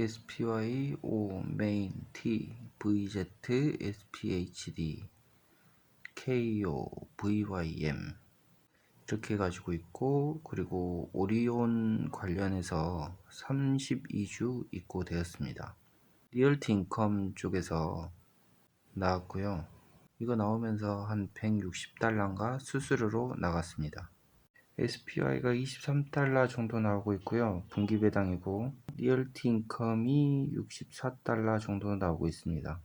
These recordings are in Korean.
SPY, O, 메인, T, VZ, SPHD, KO, VYM 이렇게 가지고 있고 그리고 오리온 관련해서 32주 입고 되었습니다. 리얼티 인컴 쪽에서 나왔고요. 이거 나오면서 한 160달러인가 수수료로 나갔습니다. SPY가 23달러 정도 나오고 있고요. 분기 배당이고 리얼티 인컴이 64달러 정도 나오고 있습니다.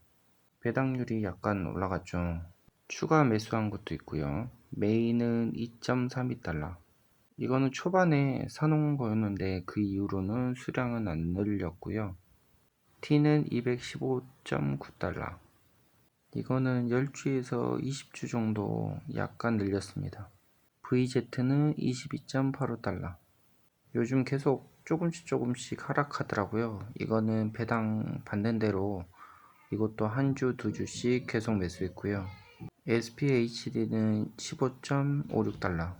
배당률이 약간 올라갔죠. 추가 매수한 것도 있고요. 메인은 2.32달러. 이거는 초반에 사놓은 거였는데 그 이후로는 수량은 안 늘렸고요. T는 215.9달러. 이거는 10주에서 20주 정도 약간 늘렸습니다. VZ는 22.85달러. 요즘 계속 조금씩 조금씩 하락하더라고요. 이거는 배당 받는 대로 이것도 한 주, 두 주씩 계속 매수했고요. SPHD는 15.56달러.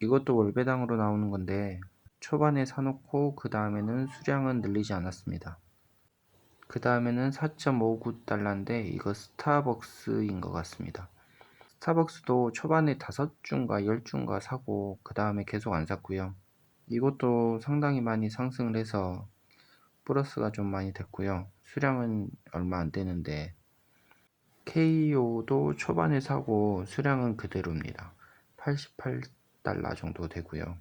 이것도 월배당으로 나오는 건데 초반에 사놓고 그 다음에는 수량은 늘리지 않았습니다. 그 다음에는 4.59달러인데 이거 스타벅스인 것 같습니다. 스타벅스도 초반에 5주인가 10주인가 사고 그 다음에 계속 안 샀고요. 이것도 상당히 많이 상승을 해서 플러스가 좀 많이 됐고요. 수량은 얼마 안 되는데 KO도 초반에 사고 수량은 그대로입니다. 88달러 정도 되고요.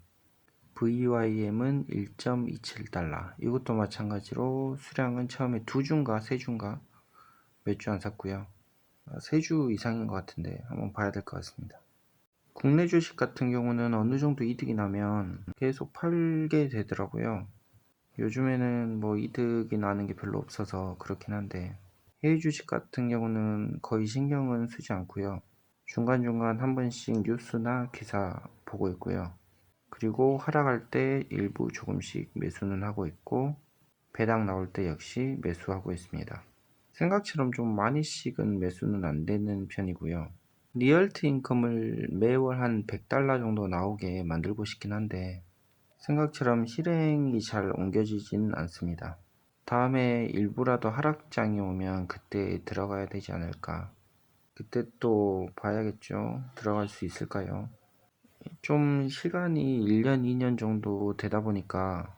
VYM은 1.27달러. 이것도 마찬가지로 수량은 처음에 두 주인가 세 주인가 몇 주 안 샀고요. 세주 이상인 것 같은데 한번 봐야 될 것 같습니다. 국내 주식 같은 경우는 어느 정도 이득이 나면 계속 팔게 되더라고요. 요즘에는 뭐 이득이 나는 게 별로 없어서 그렇긴 한데 해외 주식 같은 경우는 거의 신경은 쓰지 않고요. 중간중간 한 번씩 뉴스나 기사 보고 있고요. 그리고 하락할 때 일부 조금씩 매수는 하고 있고 배당 나올 때 역시 매수하고 있습니다. 생각처럼 좀 많이씩은 매수는 안 되는 편이고요. 리얼트 인컴을 매월 한 100달러 정도 나오게 만들고 싶긴 한데 생각처럼 실행이 잘 옮겨지진 않습니다. 다음에 일부라도 하락장이 오면 그때 들어가야 되지 않을까. 그때 또 봐야겠죠. 들어갈 수 있을까요? 좀 시간이 1년, 2년 정도 되다 보니까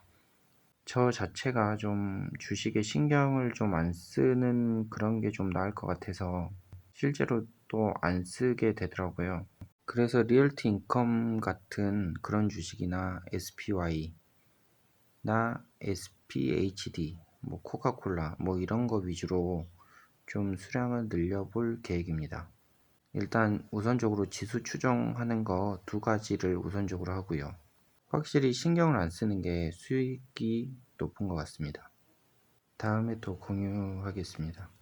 저 자체가 좀 주식에 신경을 좀 안 쓰는 그런 게 좀 나을 것 같아서 실제로 또 안 쓰게 되더라고요. 그래서 리얼티 인컴 같은 그런 주식이나 SPY 나 SPHD 뭐 코카콜라 뭐 이런 거 위주로 좀 수량을 늘려볼 계획입니다. 일단 우선적으로 지수 추정하는 거 두 가지를 우선적으로 하고요. 확실히 신경을 안 쓰는 게 수익이 높은 것 같습니다. 다음에 또 공유하겠습니다.